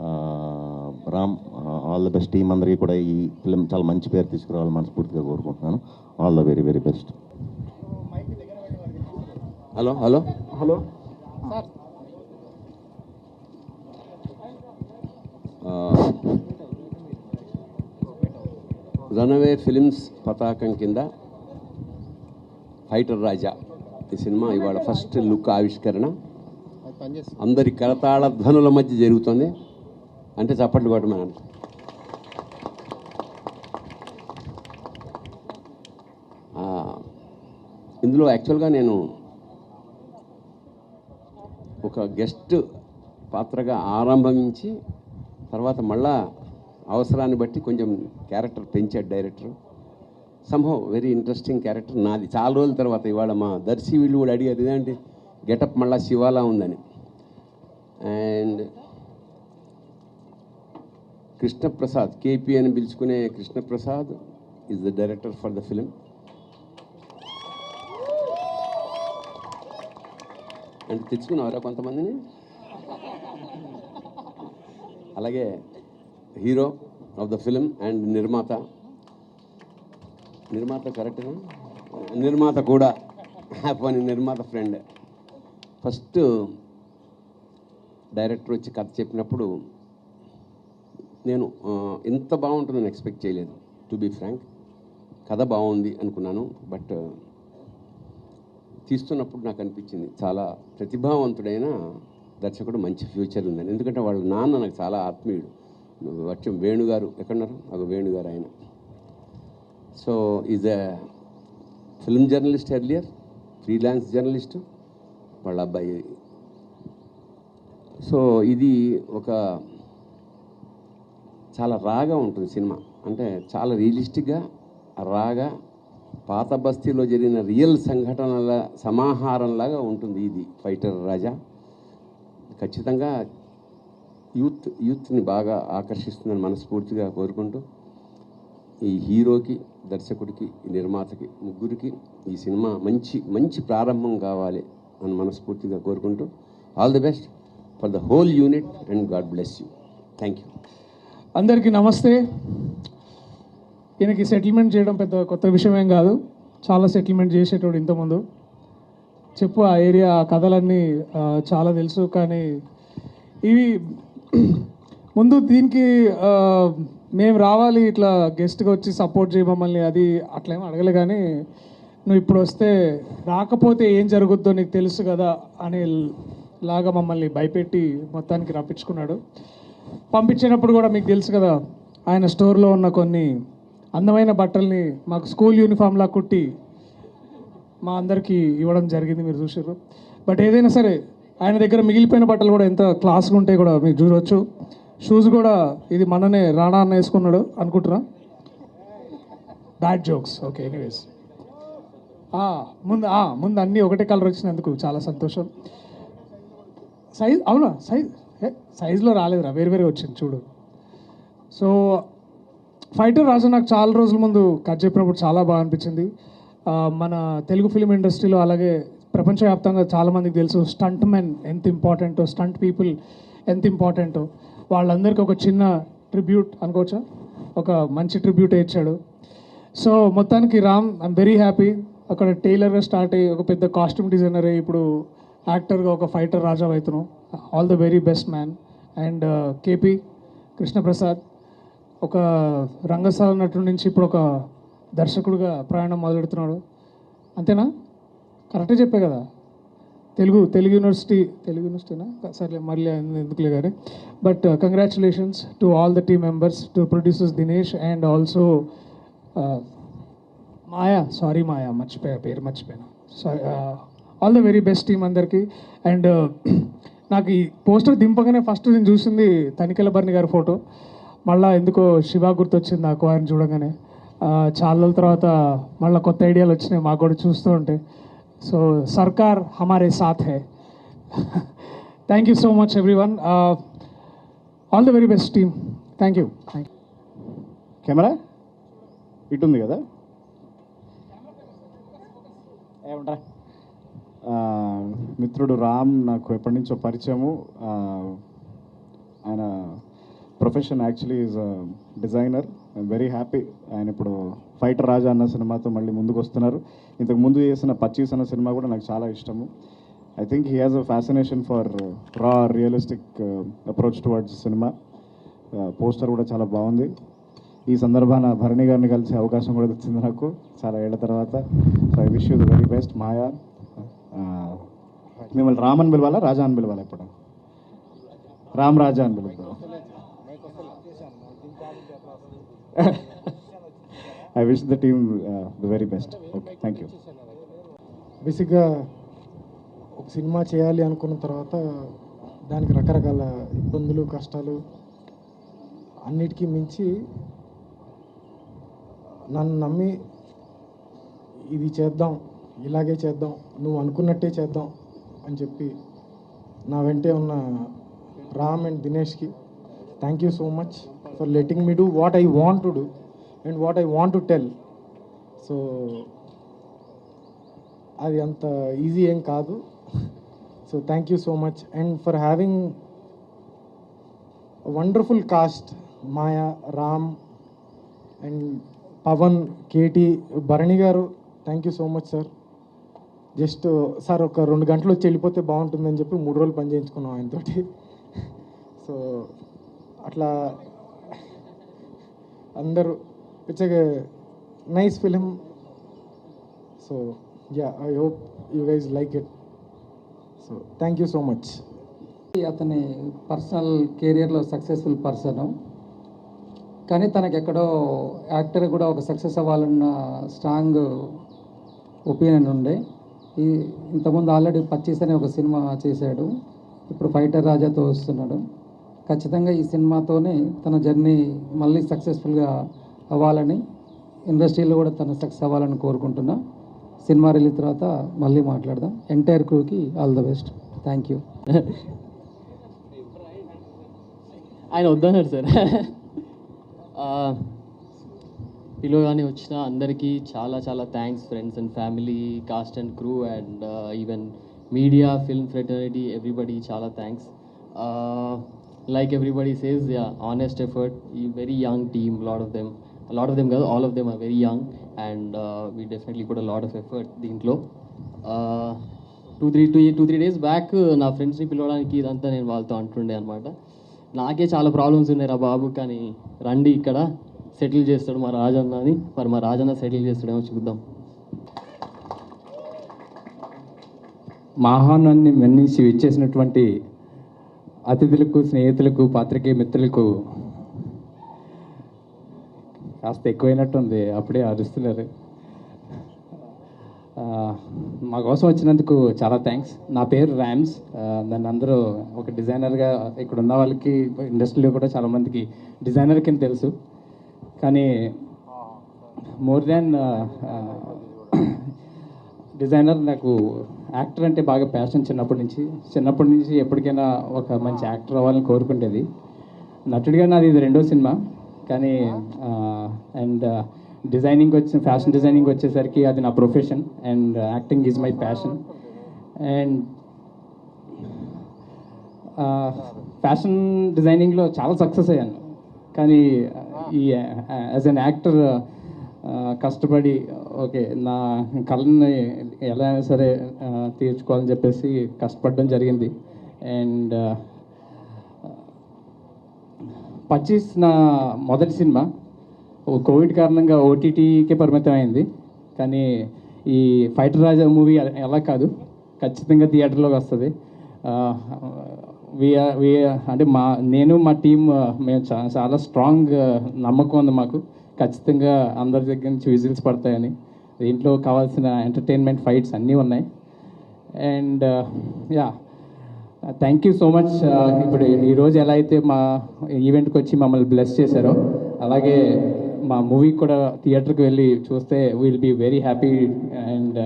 ఆ, Ram all the best team అందరికీ కూడా ఈ ఫిలిం చాలా మంచి పేరు తీసుకురావాలని మనస్ఫూర్తిగా కోరుకుంటున్నాను. All the very very best hello hello. Hello. Runway films పతాకం కింద ఫైటర్ రాజా ఈ సినిమా ఇవాళ ఫస్ట్ లుక్ ఆవిష్కరణ. అందరి కరతాళ ధ్వనుల మధ్య జరుగుతుంది. అంటే చప్పట్లు కొట్టమని అనుకో ఇందులో యాక్చువల్గా నేను ఒక గెస్ట్ పాత్రగా ఆరంభించి తర్వాత మళ్ళా అవసరాన్ని బట్టి కొంచెం క్యారెక్టర్ పెంచాడు director somehow very interesting character నాది. చాలా రోజుల తర్వాత ఇవాళ మా దర్శి వీళ్ళు కూడా అడిగారు ఇదేంటి? గెటప్ మళ్ళా శివాలా ఉందని. అండ్ కృష్ణప్రసాద్ కేపీ అని పిలుచుకునే Krishnaprasad is the director for the film అంటే తెచ్చుకున్నారా కొంతమందిని? అలాగే hero of the film and నిర్మాత. నిర్మాత కరెక్ట్గా నిర్మాత కూడా. పోనీ నిర్మాత ఫ్రెండ్ ఫస్ట్ డైరెక్టర్ వచ్చి కథ చెప్పినప్పుడు నేను ఆ, ఇంత బాగుంటుందని ఎక్స్పెక్ట్ చేయలేదు టు బీ ఫ్రాంక్ కథ బాగుంది అనుకున్నాను బట్ తీస్తున్నప్పుడు నాకు అనిపించింది చాలా ప్రతిభావంతుడైన దర్శకుడు మంచి ఫ్యూచర్ ఉందని. ఎందుకంటే వాళ్ళ నాన్న నాకు చాలా ఆత్మీయుడు. వచ్చం వేణుగారు ఎక్కడున్నారు? ఒక వేణుగారు ఆయన. So is a film journalist earlier freelance journalist వాళ్ళ అబ్బాయి సో ఇది ఒక చాలా రాగా ఉంటుంది సినిమా. అంటే చాలా రియలిస్టిక్గా రాగా పాత బస్తీలో జరిగిన రియల్ సంఘటనల సమాహారంలాగా ఉంటుంది ఇది ఫైటర్ రాజా. ఖచ్చితంగా యూత్ యూత్ని బాగా ఆకర్షిస్తుందని మనస్ఫూర్తిగా కోరుకుంటూ ఈ హీరోకి దర్శకుడికి నిర్మాతకి ముగ్గురికి ఈ సినిమా మంచి మంచి ప్రారంభం కావాలి అని మనస్ఫూర్తిగా కోరుకుంటూ all the best. For the whole unit and god bless you thank you అందరికీ నమస్తే. ఈయనకి సెటిల్మెంట్ చేయడం పెద్ద కొత్త విషయం ఏం కాదు. చాలా సెటిల్మెంట్ చేసేటోడు ఇంతకుముందు. చెప్పు ఆ ఏరియా ఆ కథలన్నీ చాలా తెలుసు కానీ ఇవి ముందు దీనికి మేము రావాలి ఇట్లా గెస్ట్గా వచ్చి సపోర్ట్ చేయ మమ్మల్ని అది అట్లేమో అడగలే కానీ నువ్వు ఇప్పుడు వస్తే రాకపోతే ఏం జరుగుద్దో నీకు తెలుసు కదా అనే లాగా మమ్మల్ని భయపెట్టి మొత్తానికి రప్పించుకున్నాడు. పంపించేటప్పుడు కూడా మీకు తెలుసు కదా ఆయన స్టోర్లో ఉన్న కొన్ని అందమైన బట్టల్ని మాకు స్కూల్ యూనిఫామ్లా కుట్టి మా అందరికీ ఇవ్వడం జరిగింది మీరు చూసారు బట్ ఏదైనా సరే ఆయన దగ్గర మిగిలిపోయిన బట్టలు కూడా ఎంత క్లాస్గా ఉంటాయి కూడా మీరు చూడవచ్చు షూస్ కూడా ఇది మననే రాణా అన్న వేసుకున్నాడు అనుకుంటున్నా. బ్యాడ్ జోక్స్ ఓకే ఎనీవేస్ ముందు ముందు అన్నీ ఒకటే కలర్ వచ్చినందుకు చాలా సంతోషం. సైజ్ అవునా? సైజ్ సైజ్లో సైజులో రాలేదురా వేరు వేరే వచ్చింది చూడు. సో ఫైటర్ రాజు నాకు చాలా రోజుల ముందు కట్ చెప్పినప్పుడు చాలా బాగా అనిపించింది. మన తెలుగు ఫిలిం ఇండస్ట్రీలో అలాగే ప్రపంచవ్యాప్తంగా చాలామందికి తెలుసు స్టంట్ మెన్ ఎంత ఇంపార్టెంటో స్టంట్ పీపుల్ ఎంత ఇంపార్టెంటో. వాళ్ళందరికీ ఒక చిన్న ట్రిబ్యూట్ అనుకోవచ్చా? ఒక మంచి ట్రిబ్యూట్ ఇచ్చాడు. సో మొత్తానికి రామ్ ఐమ్ వెరీ హ్యాపీ అక్కడ టైలర్గా స్టార్ట్ అయ్యి ఒక పెద్ద కాస్ట్యూమ్ డిజైనర్ అయ్యి ఇప్పుడు యాక్టర్గా ఒక ఫైటర్ రాజా అవుతున్నాం all the very best man. And KP Krishnaprasad. ఒక రంగస్థల నటుడి నుంచి ఇప్పుడు ఒక దర్శకుడిగా ప్రయాణం మొదలెడుతున్నాడు. అంతేనా? కరెక్టే చెప్పే కదా. తెలుగు తెలుగు యూనివర్సిటీ తెలుగు యూనివర్సిటీనా? సర్లే మళ్ళీ ఎందుకులే కానీ but congratulations to all the team members to producers Dinesh and also Maya. Sorry Maya మర్చిపోయా పేరు మర్చిపోయాను. Sorry all the very best team అందరికీ. అండ్ uh, నాకు ఈ పోస్టర్ దింపగానే ఫస్ట్ నేను చూసింది తనికెల బర్ని గారి ఫోటో. మళ్ళీ ఎందుకో శివ గుర్తొచ్చింది నాకు ఆయన చూడగానే. చాలా రోజుల తర్వాత మళ్ళీ కొత్త ఐడియాలు వచ్చినాయి మాకు కూడా చూస్తూ ఉంటే. సో సర్కార్ హమారే సాత్ హే. Thank you so much everyone all the very best team thank you thank you camera ఇటు ఉంది కదా? ఏమంటారా మిత్రుడు రామ్ నాకు ఎప్పటి నుంచో పరిచయము. ఆయన profession actually is designer. I'm very happy ఆయన ఇప్పుడు ఫైటర్ రాజా అన్న సినిమాతో మళ్ళీ ముందుకు వస్తున్నారు. ఇంతకు ముందు చేసిన పచ్చీస్ అన్న సినిమా కూడా నాకు చాలా ఇష్టము. I think he has a fascination for raw realistic approach towards cinema poster కూడా చాలా బాగుంది. ఈ సందర్భాన భరణి గారిని కలిసే అవకాశం కూడా వచ్చింది నాకు చాలా ఏళ్ళ తర్వాత. So I wish you the very best Maya మిమ్మల్ని రామన్ పిలవాలా రాజా అని పిలవాలా ఇప్పుడు రామ్ రాజా అని పిలుద్దాం. I wish the team the very best okay thank you బేసిక్గా ఒక సినిమా చేయాలి అనుకున్న తర్వాత దానికి రకరకాల ఇబ్బందులు కష్టాలు అన్నిటికీ మించి నన్ను నమ్మి ఇది చేద్దాం ఇలాగే చేద్దాం నువ్వు అనుకున్నట్టే చేద్దాం అని చెప్పి నా వెంటే ఉన్న Ram and దినేష్కి thank you so much for letting me do what I want to do and what I want to tell so అది అంత ఈజీ ఏం కాదు. So thank you so much and for having wonderful cast Maya Ram and Pavan KT Bharani garu thank you so much sir just sir ఒక రెండు గంటలు వచ్చి వెళ్ళిపోతే బాగుంటుందని చెప్పి మూడు రోజులు పని చేయించుకున్నాం ఆయనతోటి. సో అట్లా అందరూ it's nice film. So ya I hope you guys like it so thank you so much అతని పర్సనల్ కెరియర్లో సక్సెస్ఫుల్ పర్సన్ కానీ తనకు ఎక్కడో యాక్టర్ కూడా ఒక సక్సెస్ అవ్వాలన్న స్ట్రాంగ్ ఒపీనియన్ ఉండే. ఈ ఇంతకుముందు ఆల్రెడీ పచ్చీస్ అనే ఒక సినిమా చేశాడు. ఇప్పుడు ఫైటర్ రాజాతో వస్తున్నాడు. ఖచ్చితంగా ఈ సినిమాతోనే తన జర్నీ మళ్ళీ సక్సెస్ఫుల్గా అవ్వాలని ఇండస్ట్రీలో కూడా తను సక్సెస్ అవ్వాలని కోరుకుంటున్నా. సినిమా రిలీజ్ తర్వాత మళ్ళీ మాట్లాడదాం. Entire క్రూకి all the best. Thank you. ఆయన వద్దన్నారు సార్. పిలువగానే వచ్చిన అందరికీ చాలా చాలా thanks friends and family cast and crew and even media film fraternity everybody చాలా thanks like everybody says ya honest effort ఈ very young team lot of them lot of them కాదు all of them are very young and we definitely కూడా lot of effort దీంట్లో. Two three two two three days back నా ఫ్రెండ్స్ని పిలవడానికి ఇదంతా నేను వాళ్ళతో అంటుండే అనమాట నాకే చాలా ప్రాబ్లమ్స్ ఉన్నాయి రా బాబు కానీ రండి ఇక్కడ. సెటిల్ చేస్తాడు మా రాజన్న అని. మరి మా రాజన్న సెటిల్ చేస్తాడేమో చూద్దాం. మా ఆహ్వానాన్ని మన్నించి ఇచ్చేసినటువంటి అతిథులకు స్నేహితులకు పాత్రికేయ మిత్రులకు కాస్త ఎక్కువైనట్టుంది. అప్పుడే అరుస్తున్నారు. మా కోసం వచ్చినందుకు చాలా థ్యాంక్స్ నా పేరు ర్యామ్స్ ఆ, నన్ను అందరూ ఒక డిజైనర్గా ఇక్కడ ఉన్న వాళ్ళకి ఇండస్ట్రీలో కూడా చాలామందికి డిజైనర్ కింద తెలుసు. కానీ మోర్ దాన్ డిజైనర్ నాకు యాక్టర్ అంటే బాగా ప్యాషన్ చిన్నప్పటి నుంచి. చిన్నప్పటి నుంచి ఎప్పటికైనా ఒక మంచి యాక్టర్ అవ్వాలని కోరుకుంటేది నటుడిగా నాది ఇది రెండో సినిమా. కానీ అండ్ డిజైనింగ్ వచ్చిన ఫ్యాషన్ డిజైనింగ్ వచ్చేసరికి అది నా profession. And acting is my passion. And fashion డిజైనింగ్లో చాలా సక్సెస్ అయ్యాను. కానీ ఈ యాజ్ అన్ యాక్టర్ కష్టపడి ఓకే నా కళని ఎలా అయినా సరే తీర్చుకోవాలని చెప్పేసి కష్టపడడం జరిగింది. అండ్ పచ్చీస్ నా మొదటి సినిమా. కోవిడ్ కారణంగా ఓటీటీకే పరిమితం అయింది. కానీ ఈ ఫైటర్ రాజా మూవీ ఎలా కాదు. ఖచ్చితంగా థియేటర్లోకి వస్తుంది. వి అంటే మా నేను మా టీం uh, మేము చాలా స్ట్రాంగ్ uh, నమ్మకం ఉంది మాకు. ఖచ్చితంగా అందరి దగ్గర నుంచి విజిల్స్ పడతాయని. దీంట్లో కావాల్సిన ఎంటర్టైన్మెంట్ ఫైట్స్ అన్నీ ఉన్నాయి. And ya thank you so much ఇప్పుడు ఈరోజు ఎలా అయితే మా ఈవెంట్కి వచ్చి మమ్మల్ని బ్లెస్ చేశారో అలాగే మా మూవీ కూడా థియేటర్కి వెళ్ళి చూస్తే will be very happy and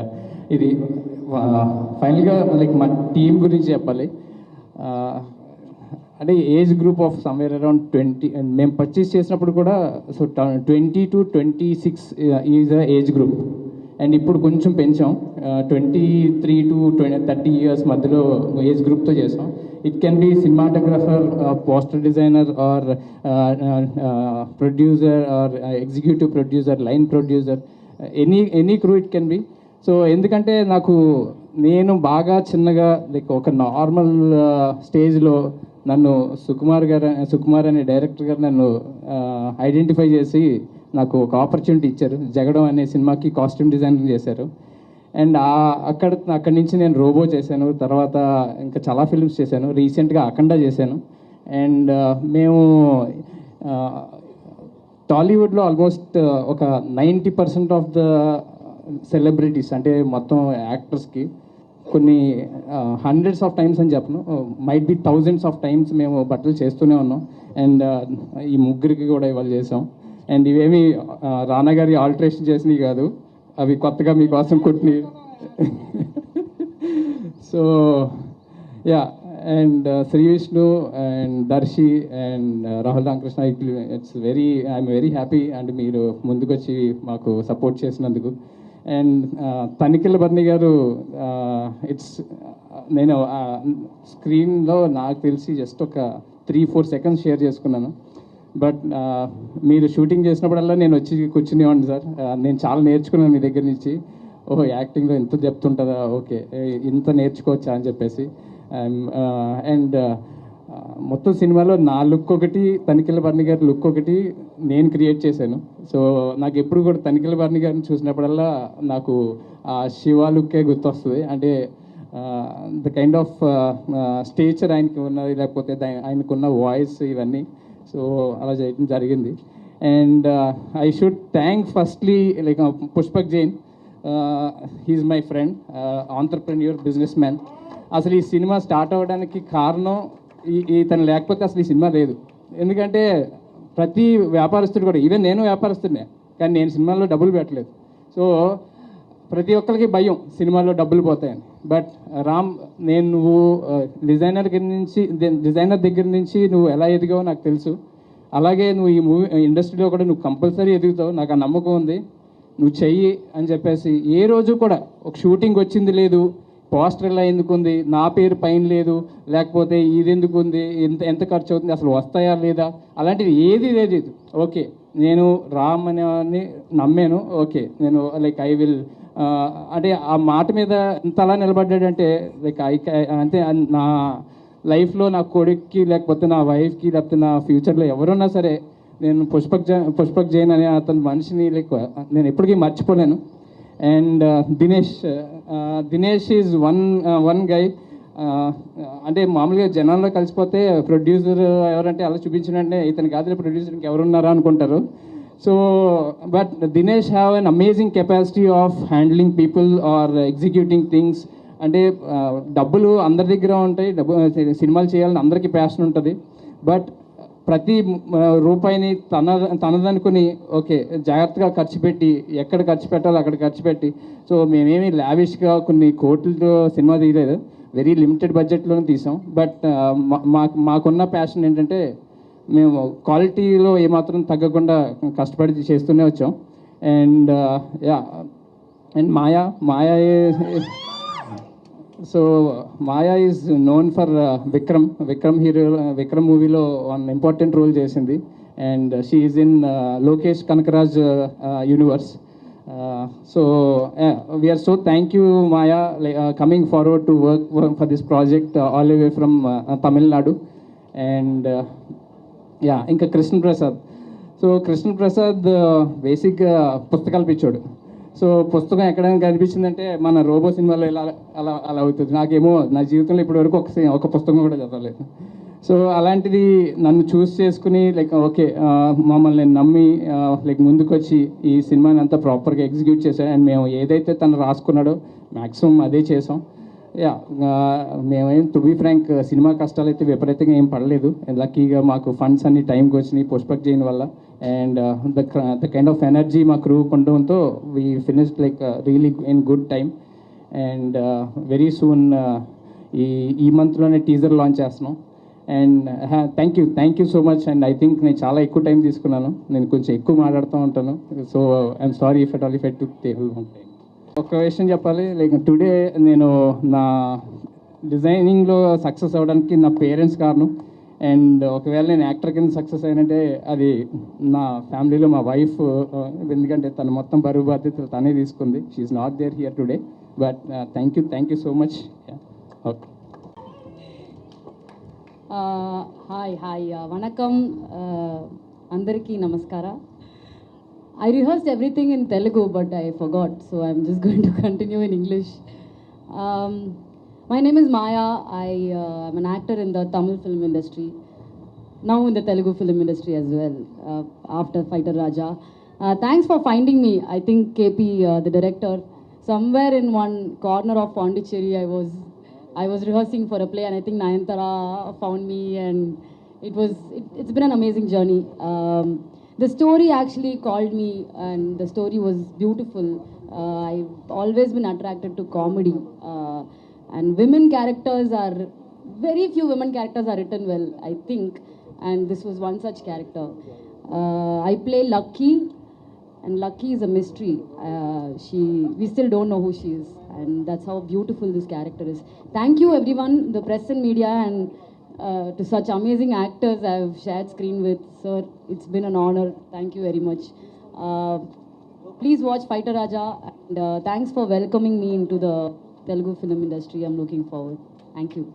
ఇది uh, ఫైనల్గా లైక్ మా టీం గురించి చెప్పాలి. అంటే age group of somewhere around twenty మేము పర్చేస్ చేసినప్పుడు కూడా so twenty to twenty six is a age group and ఇప్పుడు కొంచెం పెంచాం. Twenty three to twenty thirty years మధ్యలో ఏజ్ గ్రూప్తో చేసాం. It can be cinematographer poster designer or producer or executive producer line producer any any crew it can be so ఎందుకంటే నాకు నేను బాగా చిన్నగా లైక్ ఒక నార్మల్ స్టేజ్లో uh, నన్ను సుకుమార్ గారు సుకుమార్ అనే డైరెక్టర్ గారు నన్ను uh, ఐడెంటిఫై చేసి నాకు ఒక ఆపర్చునిటీ ఇచ్చారు. జగడం అనే సినిమాకి కాస్ట్యూమ్ డిజైనింగ్ చేశారు. అండ్ అక్కడ అక్కడి నుంచి నేను రోబో చేశాను. తర్వాత ఇంకా చాలా ఫిల్మ్స్ చేశాను. రీసెంట్గా అఖండ చేశాను. అండ్ uh, మేము టాలీవుడ్లో ఆల్మోస్ట్ ఒక ninety percent of the celebrities అంటే మొత్తం యాక్టర్స్కి కొన్ని హండ్రెడ్స్ ఆఫ్ టైమ్స్ అని చెప్పను. Might be thousands of times మేము బట్టలు చేస్తూనే ఉన్నాం. అండ్ ఈ ముగ్గురికి కూడా ఇవాళ చేసాం అండ్ ఇవేమి రానా గారి ఆల్టరేషన్ చేసినవి కాదు. అవి కొత్తగా మీకోసం కుట్టినవి. So ya and Sree Vishnu and Darshi and Rahul Ramakrishna it's very I'm very happy. And మీరు ముందుకొచ్చి మాకు సపోర్ట్ చేసినందుకు అండ్ తనిఖీల బర్ని గారు uh, ఇట్స్ uh, నేను uh, స్క్రీన్లో నాకు తెలిసి జస్ట్ ఒక త్రీ ఫోర్ సెకండ్స్ షేర్ చేసుకున్నాను. బట్ మీరు షూటింగ్ చేసినప్పుడల్లా నేను వచ్చి కూర్చునేవాడిని సార్. నేను చాలా నేర్చుకున్నాను మీ దగ్గర నుంచి. ఓహో యాక్టింగ్లో ఇంత చెప్తుంటుందా ఓకే. ఇంత నేర్చుకోవచ్చా అని చెప్పేసి. Um, అండ్ మొత్తం సినిమాలో నా లుక్ ఒకటి తనిఖీల భరణి గారి లుక్ ఒకటి నేను క్రియేట్ చేశాను. సో నాకు ఎప్పుడు కూడా తనిఖీల భరణి గారిని చూసినప్పుడల్లా నాకు ఆ శివ లుక్కే గుర్తొస్తుంది. అంటే ద కైండ్ ఆఫ్ స్టేచర్ ఆయనకి ఉన్నది లేకపోతే ఆయనకున్న వాయిస్ ఇవన్నీ. సో అలా చేయడం జరిగింది. And I should thank firstly like Pushpak Jain. He's my friend entrepreneur businessman అసలు ఈ సినిమా స్టార్ట్ అవ్వడానికి కారణం ఇతను లేకపోతే అసలు ఈ సినిమా లేదు. ఎందుకంటే ప్రతి వ్యాపారస్తుడు కూడా ఈవెన్ నేను వ్యాపారస్తుడినే కానీ నేను సినిమాల్లో డబ్బులు పెట్టలేదు. సో ప్రతి ఒక్కరికి భయం సినిమాలో డబ్బులు పోతాయని. బట్ రామ్ నేను నువ్వు డిజైనర్ దగ్గర నుంచి డిజైనర్ దగ్గర నుంచి నువ్వు ఎలా ఎదిగావో నాకు తెలుసు. అలాగే నువ్వు ఈ మూవీ ఇండస్ట్రీలో కూడా నువ్వు కంపల్సరీ ఎదుగుతావు. నాకు ఆ నమ్మకం ఉంది. నువ్వు చెయ్యి అని చెప్పేసి ఏ రోజు కూడా ఒక షూటింగ్ వచ్చింది లేదు. పోస్టర్ ఇలా ఎందుకుంది? నా పేరు పైన లేదు. లేకపోతే ఇది ఎందుకు ఉంది ఎంత ఎంత ఖర్చు అవుతుంది అసలు వస్తాయా లేదా? అలాంటిది ఏది లేదు ఓకే నేను రామ్ అనేవాడిని నమ్మాను. ఓకే నేను లైక్ ఐ విల్ అంటే ఆ మాట మీద ఎంత అలా నిలబడ్డాడంటే లైక్ ఐ అంటే నా లైఫ్లో నా కొడుక్కి లేకపోతే నా వైఫ్కి లేకపోతే నా ఫ్యూచర్లో ఎవరున్నా సరే నేను పుష్పక్ జ పుష్పక్ జైన్ అనే అతని మనిషిని లైక్ నేను ఎప్పటికీ మర్చిపోలేను. And Dinesh Dinesh is one one guy అంటే మామూలుగా జనాల్లో కలిసిపోతే ప్రొడ్యూసర్ ఎవరంటే అలా చూపించినంటే ఇతను కాదు ప్రొడ్యూసర్ ఎవరున్నారా అనుకుంటారు. So but Dinesh have an amazing capacity of handling people or executing things అంటే uh, డబ్బులు అందరి దగ్గర ఉంటాయి డబ్బు సినిమాలు చేయాలని అందరికీ ప్యాషన్ ఉంటుంది. బట్ ప్రతి రూపాయిని తన తనదనుకుని ఓకే జాగ్రత్తగా ఖర్చు పెట్టి ఎక్కడ ఖర్చు పెట్టాలో అక్కడ ఖర్చు పెట్టి. సో మేమేమి లావిష్గా కొన్ని కోట్లతో సినిమా తీయలేదు. వెరీ లిమిటెడ్ బడ్జెట్లోనే తీసాం. బట్ మాకు మాకున్న ప్యాషన్ ఏంటంటే మేము క్వాలిటీలో ఏమాత్రం తగ్గకుండా కష్టపడి చేస్తూనే వచ్చాం. And ya and Maya Maya so Maya is known for Vikram Vikram hero Vikram మూవీలో వన్ ఇంపార్టెంట్ రోల్ చేసింది. And she is in Lokesh Kanagaraj universe so we're so thank you Maya coming forward to work for this project all way from Tamil Nadu and ya ఇంకా Krishna Prasad so Krishna Prasad బేసిక్గా పుస్తకాలు పిచ్చోడు. So పుస్తకం ఎక్కడైనా కనిపించిందంటే మన robo సినిమాలో ఇలా అలా అలా అవుతుంది. నాకేమో నా జీవితంలో ఇప్పటివరకు ఒక ఒక పుస్తకం కూడా చదవలేదు. సో అలాంటిది నన్ను చూస్ చేసుకుని లైక్ ఓకే మమ్మల్ని నమ్మి లైక్ ముందుకొచ్చి ఈ సినిమాని అంతా ప్రాపర్గా ఎగ్జిక్యూట్ చేశాడు అండ్ మేము ఏదైతే తను రాసుకున్నాడో మ్యాక్సిమం అదే చేసాం. యా మేమేం టు బీ ఫ్రాంక్ సినిమా కష్టాలు అయితే విపరీతంగా ఏం పడలేదు. లక్కీగా మాకు ఫండ్స్ అన్ని టైంకి వచ్చినాయి పుష్పక్ జైన్ వల్ల. And the the kind of energy మా క్రూ ఉండడంతో we finished like really in good time and very soon ఈ ఈ మంత్లోనే టీజర్ లాంచ్ చేస్తున్నాం. And thank you thank you so much and I think నేను చాలా ఎక్కువ టైం తీసుకున్నాను. నేను కొంచెం ఎక్కువ మాట్లాడుతూ ఉంటాను. So I'm sorry if at all if at to table ఉంటాయి ఒక విషయం చెప్పాలి. లైక్ టుడే నేను నా డిజైనింగ్లో సక్సెస్ అవ్వడానికి నా పేరెంట్స్ కారణం. అండ్ ఒకవేళ నేను యాక్టర్ కింద సక్సెస్ అయినంటే అది నా ఫ్యామిలీలో మా వైఫ్ ఎందుకంటే తను మొత్తం బరువు బాధ్యతలు తనే తీసుకుంది. She's not there here today but thank you thank you so much okay hi hi vanakkam అందరికీ నమస్కారం. I rehearsed everything in Telugu, but I forgot, so I'm just going to continue in English. Um, my name is Maya. I uh, am an actor in the Tamil film industry, now in the Telugu film industry as well, uh, after Fighter Raja. Uh, thanks for finding me. I think KP, uh, the director, somewhere in one corner of Pondicherry, I was, I was rehearsing for a play, and I think Nayantara found me, and it was, it, it's been an amazing journey. Um, the story actually called me, and the story was beautiful. Uh, I've always been attracted to comedy, uh, and women characters are very few women characters are written well, I think, and this was one such character. Uh, I play Lucky, and Lucky is a mystery. Uh, she, we still don't know who she is, and that's how beautiful this character is. Thank you, everyone, the press and media, and uh, to such amazing actors I've shared screen with. Sir, it's been an honor. Thank you very much. Uh, please watch Fighter Raja, and uh, thanks for welcoming me into the Telugu film industry. I'm looking forward. Thank you.